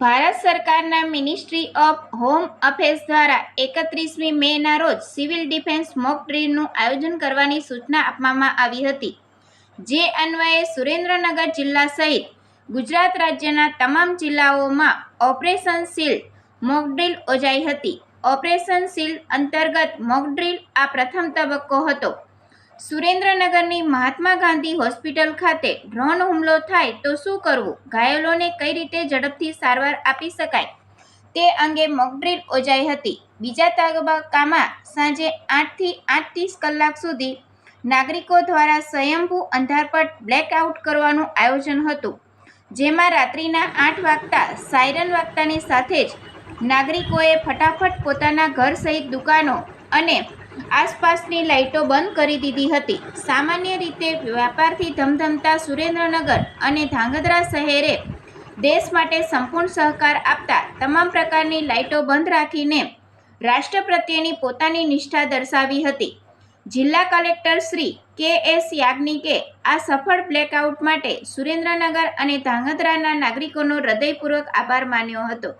ભારત સરકારના ministry of home affairs દ્વારા એકત્રીસમી મેના રોજ સિવિલ ડિફેન્સ મોક ડ્રીલનું આયોજન કરવાની સૂચના આપવામાં આવી હતી. જે અન્વયે સુરેન્દ્રનગર જિલ્લા સહિત ગુજરાત રાજ્યના તમામ જિલ્લાઓમાં ઓપરેશન સીલ મોક ડ્રીલ યોજાઈ હતી. ઓપરેશન સીલ અંતર્ગત મોક ડ્રીલ આ પ્રથમ તબક્કો હતો. સુરેન્દ્રનગરની મહાત્મા ગાંધી હોસ્પિટલ ખાતે ડ્રોન હુમલો થાય તો શું કરવું? ઘાયલોને કઈ રીતે ઝડપથી સારવાર આપી શકાય? તે અંગે મોકડ્રીલ યોજાઈ હતી. બીજા તબક્કામાં સાંજે આઠથી આઠ ત્રીસ કલાક સુધી નાગરિકો દ્વારા સ્વયંભૂ અંધારપટ બ્લેકઆઉટ કરવાનું આયોજન હતું, જેમાં રાત્રિના આઠ વાગતા સાયરન વાગતાની સાથે જ નાગરિકોએ ફટાફટ પોતાના ઘર સહિત દુકાનો અને આસપાસની લાઇટો બંધ કરી દીધી હતી. સામાન્ય રીતે વ્યાપારથી ધમધમતા સુરેન્દ્રનગર અને ધાંગધ્રા શહેરે દેશ માટે સંપૂર્ણ સહકાર આપતા તમામ પ્રકારની લાઇટો બંધ રાખીને રાષ્ટ્ર પ્રત્યેની પોતાની નિષ્ઠા દર્શાવી હતી. જિલ્લા કલેક્ટર શ્રી કે એસ યાજ્ઞિકે આ સફળ બ્લેકઆઉટ માટે સુરેન્દ્રનગર અને ધાંગધ્રાના નાગરિકોનો હૃદયપૂર્વક આભાર માન્યો હતો.